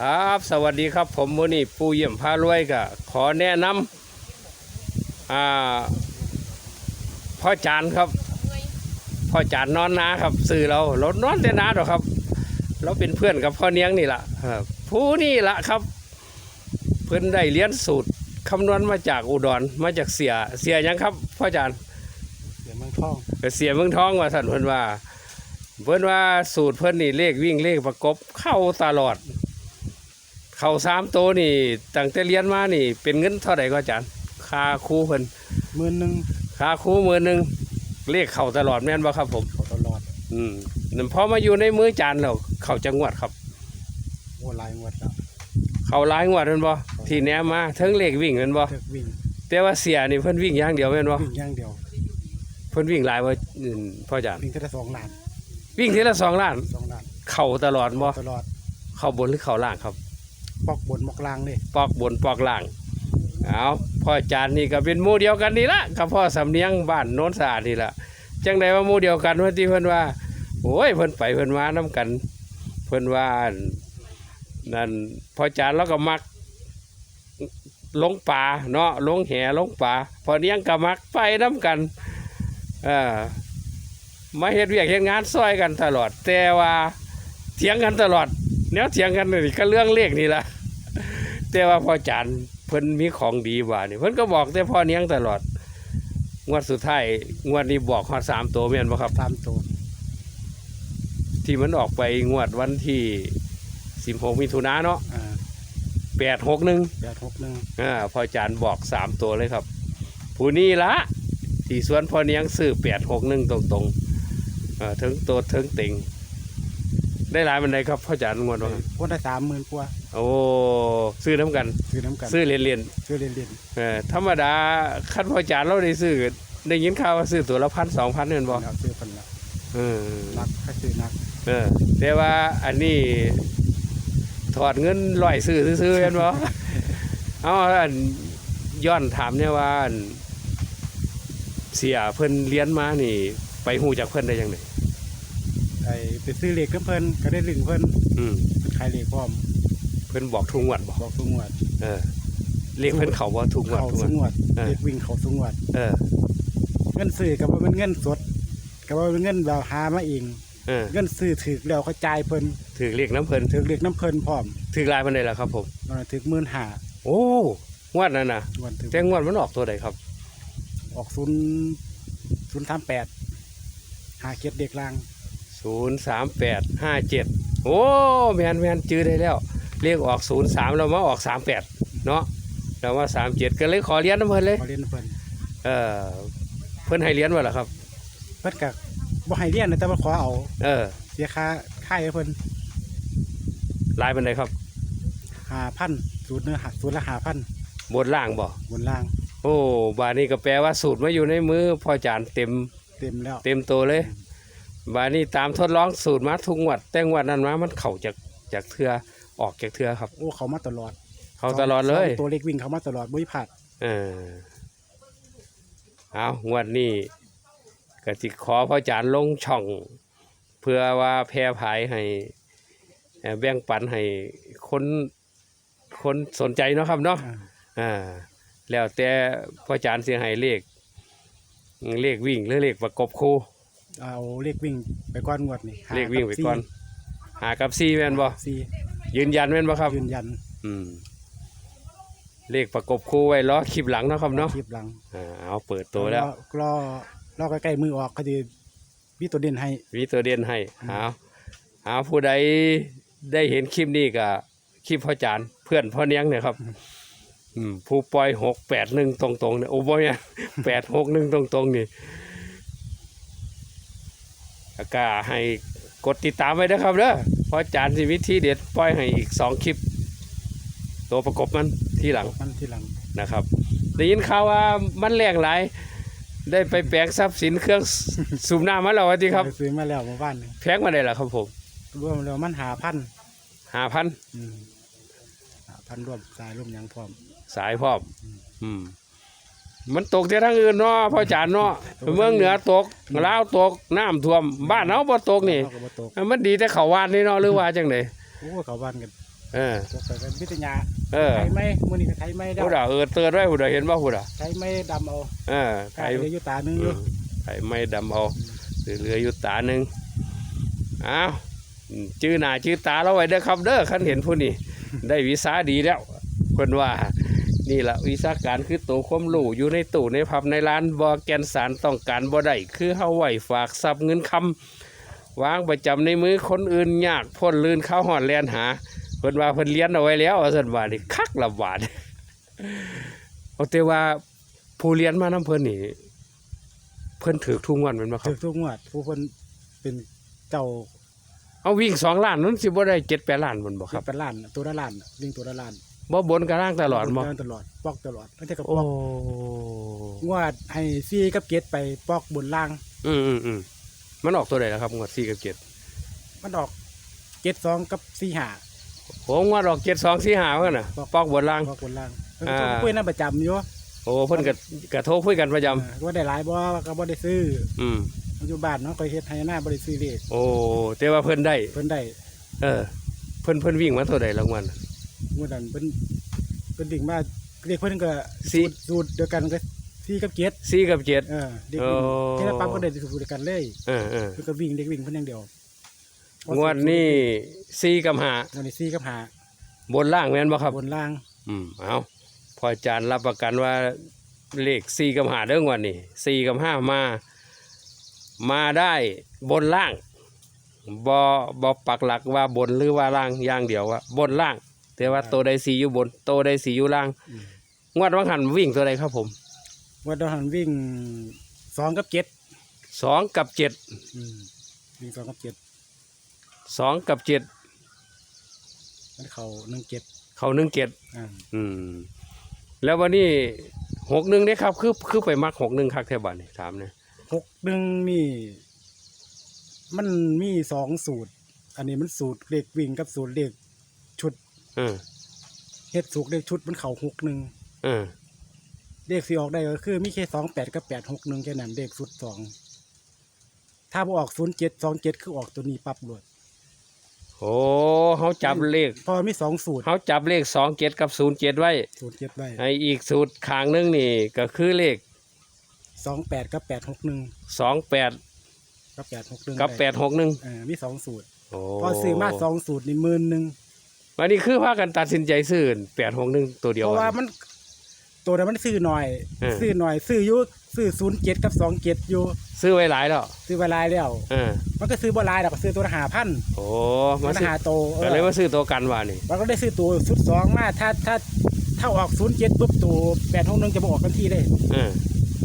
ครับ สวัสดีครับผมมูนี่ปูเยี่ยมพารวยก็ขอแนะนำอ่าพ่อจานครับพ่อจานนอนนาครับสื่อเราเรานอนแต่นาดอกครับ เราเป็นเพื่อนกับพ่อเนียงนี่แหละครับผู้นี่ละครับ เพื่อนได้เรียนสูตรคำนวณมาจากอุดรมาจากเสียเสียหยังครับพ่อจานเดี๋ยวเมืองทองก็เสียเมืองท้องว่าท่านเพิ่นว่า เพิ่นว่าสูตรเพิ่นนี่เลขวิ่งเลขประกบเข้าตลอด เข้าสามตัวนี่ตั้งแต่เรียนมานี่ เป็นเงินเท่าไหร่ก็อาจารย์ค่าครูเพิ่นหมื่นหนึ่งค่าครูมือหนึงเลขเข้าตลอดแม่นบ่ครับผมเขาตลอดอืมนั่นพอมาอยู่ในมืออาจารย์แล้วเข้าจังหวัดครับ โอ้หลายงวดแล้วเข้าหลายงวดแม่นบ่ที่แหนมมาทั้งเลขวิ่งแม่นบ่เลิกวิ่งแต่ว่าเสียนี่เพิ่นวิ่งอย่างเดียวแม่นบ่วิ่งอย่างเดียวเพิ่นวิ่งหลายว่าอื่นพ่ออาจารย์วิ่งแค่ได้สองล้านวิ่งทีละสองล้านสองล้านเข้าตลอดบ่ตลอด เข้าบนหรือเข้าล่างครับ ปอกบนมอกลางเลยปอกบนปอกล่างเอาพ่อจานนี่ก็เป็นหมู่เดียวกันนี่ละกับพ่อสำเนียงบ้านโน้นสะอาดนี่ละจังใดว่าหมู่เดียวกันว่าที่เพิ่อนว่าโอ้ยเพิ่อนไปเพิ่อนมาน้กัน เพิ่อนว่านั่นพ่อจานเราก็มักลงป่าเนาะลงแห่ลงป่าพอเนียงก็มักไปน้กันเออมาเฮ็ดเวียกเฮ็ดงานซอยกันตลอด แต่ว่าเถียงกันตลอด แนวเถียงกันนี่ก็เรื่องเลขนี่ละแต่ว่าพ่อจานเพิ่นมีของดีกว่านี่เพิ่นก็บอกแต่พ่อเนียงตลอด งวดสุดท้ายงวดนี้บอกฮอดสามตัวแม่นบ่ครับสามตัวที่มันออกไปงวดวันที่สิบหกมิถุนาเนาะอ่าแปดหกหนึ่งแปดหกหนึ่งอ่าพ่อจานบอกสามตัวเลยครับ ผู้นี้ละที่สวนพ่อเนียงซื้อแปดหกหนึ่งตรงๆเอ่อถึงตัวถึงติง ได้หลายมันไดครับพ่อจานงวดว่าคนได้สามหมื่นกว่าโอ้ซื้อน้ำกัน ซื้อน้ำกันซื้อเรียนๆซื้อเรียนเรียนเออธรรมดาขั้นพอจานเราได้ซื้อได้ยินข่าวว่าซื้อตัวละพันสองพันเงินบ่แล้วซื้อพันละเออนักให้ซื้อนักเออแต่ว่าอันนี้ถอดเงินลอยซื้อซื้อๆเห็นบ่เอาอันย้อนถามเนี่ยว่าอันเสียเพิ่นเรียนมานี่ ไปหูจากเพิ่นได้ยังไง ไอ้ไปซื้อเหล็กกับเพิ่นก็ได้ลึงเพิ่นอืมเพิ่นขายเหล็กพร้อมเพิ่นบอกทุกงวดบ่บอกทุกงวดเออเรียกเพิ่นเขาบ่ทุกงวดเขาทุกงสุวดงวดเออ เหล็กวิ่งเขาสุงวดเออ เงินซื้อกับว่ามันเงินสดกับว่าเป็นเงินแบบหามาเองเออเงินซื้อถือแล้วเขาจ่ายเพิ่นถือเรียกน้ำเพิ่นถือเหล็กน้ำเพิ่นพร้อมถือลายมันได้แล้วครับผม ตอนนั้นถือหมื่นห้าโอ้งวดนั้นน่ะวันถือแต่งวดมันออกตัวใดครับ ออกศูนย์ศูนย์สามแปดหาเก็บเด็กลาง ศูนย์สามแปดห้าเจ็ดโอ้แมนแมนจื้อได้แล้ว เรียกออกศูนย์สามเรามาออกสามแปดเนาะเราว่าสามเจ็ดก็เลยขอเรียนน้ำเพิ่นเลยเขาเรียนเพิ่นเออเพิ่นให้เรียนว่าล่ะครับ เพิ่นกับบ่ให้เรียนนะแต่ว่าขอเอาเออเสียค่าค่ายให้เพิ่นลายเป็นไดครับหาพันสูตรเนื้อหาสูตรละหาพันบนล่างบ่บนล่างโอ้บานี้ก็แปลว่าสูตรมาอยู่ในมือพ่อจานเต็มเต็มแล้ว เต็มตัวเลย บานี้ตามทดลองสูตรมาทุกงวด แต่งวดนั้นมามันเข่าจากจากเทือออกจากเทือครับ โอ้เขามาตลอดเขาตลอดเลยสงตัวเล็กวิ่งเขามาตลอดบ่มีพลาดเออเอางวดนี้ก็จิขอพระอาจารย์ลงช่อง เพื่อว่าแพร่ภายให้เอ่อแบ่งปันให้คนคนสนใจเนาะครับเนาะอ่าอ่าแล้วแต่พระอาจารย์เสียให้เลขเลขวิ่งหรือเลขประกบคู่ เอาเลขวิ่งไปก้อนงวดนี่หาเลขวิ่งไปก่อนบหากับซีแม่นบ่สี่ยืนยันแม่นบ่ครับยืนยัน อืมเลขประกบคู่ไว้ล้อคลิปหลังเนาะครับเนาะคลิปหลังอ่าเอาเปิดตัวแล้วรอรอใกล้ๆมือออกเขาจะมีตัวเด่นให้มีตัวเด่นให้อืมหาหาผู้ใดได้เห็นคลิปนี้ก็คลิปพ่อจานเพื่อนพ่อเนียงเนี่ยครับอืมผู้ปล่อยหกแปดหนึ่งตรงๆเนี่ยโอ้โหเนี่ยแปดหกหนึ่งตรงๆนี่ ก็ให้กดติดตามไว้นะครับเด้อเพราะจานสิวิธีเด็ดปล่อยให้อีกสองคลิป ตัวประกบมันที่หลังมันที่หลังนะครับได้ยินข่าวว่ามันแรงหลายได้ไปแปลงทรัพย์สินเครื่องสูบน้ำมาแล้ววะที่ครับไปซื้อมาแล้วเมื่อวานนี่แพงมาได้แล้วครับผมรวมแล้วมันหาพันหาพันอืมหาพันรวมสายรวมหยังพร้อม สายพร้อม อืม มันตกที่ทางอื่นเนาะพ่อจานเนาะเมืองเหนือตกลาวตกน้ำท่วม บ้านเฮาบ่ตกนี่เขาก็บ่ตกมันดีแต่เขาวานนี่เนาะหรือว่าจังไดโอ้เขาบ้านกันเออตกไปกันพิทยาเออไทยไหมมื้อนี้ก็ไทยไหมผู้ดาด่าเออเตือนไว้ผู้ด่าเห็นว่าผู้ด่าไทยไหมดำเอาเออไทไทยยเหลืออยู่ตาหนึงออืยู่มไทยไม่ดำเอาเหลืออยู่ตาหนึ่งอ้าวอืมชื่อหน้าชื่อตาเราไว้เด้อครับเด้อคันเห็นผู้นี้ได้วีซ่าดีแล้วคนว่า นี่ละวิชาการคือตัวความรู้อยู่ในตู้ในพับในร้านบอแกนสารต้องการบ่ได้คือเฮาไหวฝากทรัพย์เงินคำวางประจำในมือคนอื่นยากพ้นลื่นเข้าหอดแลนหาเพิ่นว่าเพิ่นเลี้ยนเอาไว้แล้วว่าซั่นว่านี่คักละบาดเอาแต่ว่าผู้เรียนมานํเพิ่นนี่เพิ่นถือทุกงวันแม่นบ่ครัถึบกทุกงวดผู้คนเป็นเจ้าเอาวิ่งสองล้านนั้นสิบ่ได้7 8ล้านแม่นบ่ครับเป็นล้านตัวละล้านวิ่งตัวละล้าน บ่บนกระล่างตลอดบ่เนตลอดปอกตลอดตั้งแต่กับโอ้ปอกงวดให้ซี่กับเกตไปปอกบนล่าง อืมอืมอืมมันออกตัวใดล่ะครับงวด4กับ7มันออกเกตสองกับซี่หาผมว่าดอกเจ็ดสองสี่หาเพื่อนน่ะบอกปอกบนล่าง ปอกบนล่างเพิ่นอ่าก็คุยนั่นประจำอยู่โอ้เพิ่นก็กระโทรคุยกันประจเออว่าได้หลายบ่ก็บ่ได้ซื้อำอืม ปัจจุบันเนาะก็เฮ็ดให้หน้าบ่ได้ซื้อเลขโอ้แต่ว่าเพิ่นได้ เพิ่นได้เออ เพิ่นเพิ่นวิ่งมาเท่าใดรางวัล งวดนั้นเพิ่นเพิ่นดิ่งมาเลขเพิ่นก็สี่ สูตรสูตรเดียวกันก็ซี่กับเกตสี่กับเจ็ด เออเด็กวิ่งโอ้ที่ปั๊บก็ได้สูตรเดียวกันเลยเออเออเพิ่นก็วิ่งเด็กวิ่งเพิ่นอย่างเดียวงวดนี้สี่กับห้างวดนี้ซี่กับหาบนล่างแม่นบ่ครับ บนล่างอืมเอาพออาจารย์รับประกันว่าเลขสี่กับห้าเด้องวดนี้สี่กับห้ามา มาได้บนล่างบ่บ่ปักหลักว่าบนหรือว่าล่างอย่างเดียวว่าบนล่าง แต่ว่าตัวใดสีอยู่บนตัวใดสีอยู่ล่าง อืม งวดวังหันวิ่งตัวใดครับผมงวดดหันวิ่งสองกับเจ็ดสองกับเจ็ดอืมวิ่งสองกับเจ็ดสองกับเจ็ดมันเข้าหนึ่งเจ็ดเขาหนึ่งเจ็ดอ่าอืม แล้ววันนี้หกหนึ่งเนี่ยครับ คือคือไปมักหกหนึ่งคักแทบันนี่ถามเนี่ยหกหนึ่งนี่ มันมีสองสูตร อันนี้มันสูตรเลขวิ่งกับสูตรเลขชุด เออเฮ็ดสูตรเลขชุดมันเข้าหกหนึ่งเออเลขสี่ออกได้ก็คือมีแค่สองแปดกับแปดหกหนึ่งแค่นั้นเลขสุดสองถ้าบ่ออกศูนย์เจ็ดสองเจ็ดคือออกตัวนี้ปั๊บเลยโอ้เขาจับเลขเพอมีสองสูตรเขาจับเลขสองเจ็ดกับศูนย์เจ็ดไว้สูตรเจ็ดไว้ไออีกสูตรขางหนึงนี่ก็คือเลขสองแปดกับแปดหกหนึ่งสองแปดกับแปดหกหนึ่งกับแปดหกหนึ่งเออมีสองสูตรโอ้พอซื้อมาสองสูตรนี่หมื่นหนึ่ง วันนี้คือพากันตัดสินใจซื้อแปดหกหนึ่งตัวเดียวเพราะว่าอะมัน ตัวนั้นมันซื้อหน่อย เออ ซื้อหน่อย ซื้ออยู่ซื้อศูนย์เจ็ดกับสองเจ็ดอยู่ ซื้อไว้หลายแล้วซื้อเวลายแล้ว เออมันก็ซื้อบ่หลายดอกซื้อตัวละหาพันโอ้ตัวมาละซื้อหาโตเอก็อเลยมาซื้อตัวกันว่านี่มันก็ได้ซื้อตัวชุดสองมาถ้าถ้าถ้าออกศูนย์เจ็ดปุ๊บตัวแปดหกหนึ่งจะบออกกันที่เลยเออ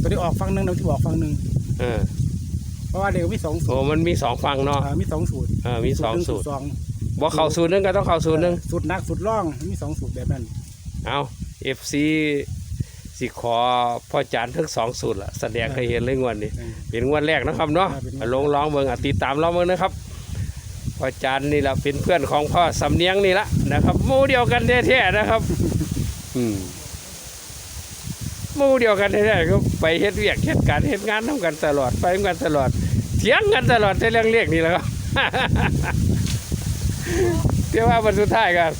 ตัวที่ออกฟังหนึ่งตัวที่ออกฟังหนึ่งเออเพราะว่าเดี๋ยวมีสองสูโอ้ตรมันมีสองฟังเนาะเออมีสองสูตรเออมีสองหนึ่สูตรสอง บ่เข้าสูตรหนึงก็ต้องเข้าสูตรหนึงสูตรหนักสูตรร่องมีสองสูตรแบบนั้นเอาเอฟซีสิขอพ่อจานทั้งสองสูตรละแสดงให้เห็นเลยงวดนี้ เออ เป็นงวดแรกนะครับเนาะอ่าเป็นงวดแรก ลงร้องเมืองติดตามร้องเมืองนะครับพ่อจานนี่แหละเป็นเพื่อนของพ่อสำเนียงนี่ละนะครับหมู่เดียวกันแท้ๆนะครับ อืมหมู่เดียวกันแท้ๆก็ไปเฮ็ดเวียกเฮ็ดการเฮ็ดงานทำกันตลอดไปทำกันตลอดเถียงกันตลอดในเรื่องเรียกนี่แหละครับ เที่ว่าวันสุดท้ายกัน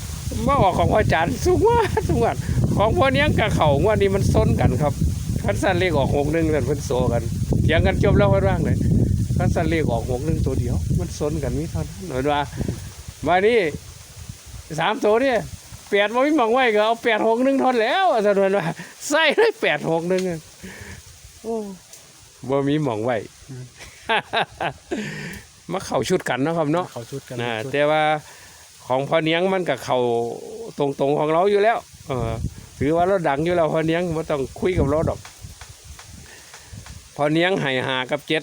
มาออกของพ่อจันสุกว่าสุกว่าของพ่อเนี้ยงกับเขางว่านี่มันซ้นกันครับคันสั้นเลขออกหกหนึ่งนั่นเพิ่นโซกันเถียงกันจบแล้วเพิ่นว่างเลยคันสั้นเลขออกหกหนึ่งตัวเดียว มันซ้นกันมีเท่านั้นเห็นว่ามานี่สามตัวเนี่ยแปดมันไม่มองไว้ก็เอาแปดหกหนึ่งทอนแล้วสะดวนว่าใส่ได้แปดหกหนึ่งโอ้บ่มีหมองไว้ มาเข้าชุดกันเนาะครับเนาะเขาชุดกันนะชุดแต่ว่าของพ่อเนียงมันกับเขาตรงๆของเราอยู่แล้วเออถือว่าเราดังอยู่แล้วพ่อเนียงไม่ต้องคุยกับเราดอกพ่อเนียงให้หากับเจ็ด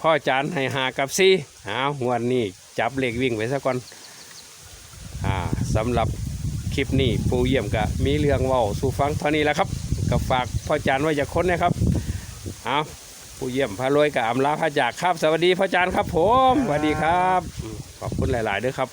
พ่อจานให้หากับสี่เอางวันนี้จับเลขวิ่งไปซะก่อนอ่าสำหรับคลิปนี้ปูเยี่ยมกะมีเรื่องเว่าสู่ฟังเท่านี้แหล้วครับก็ฝากพ่อจานไว้จะค้นนะครับเอา ผู้เยี่ยมพระรวยกับอำลาพระจากครับ สวัสดีพ่อจานครับผมสวัสดีครับ ขอบคุณหลาย ๆ ด้วยครับ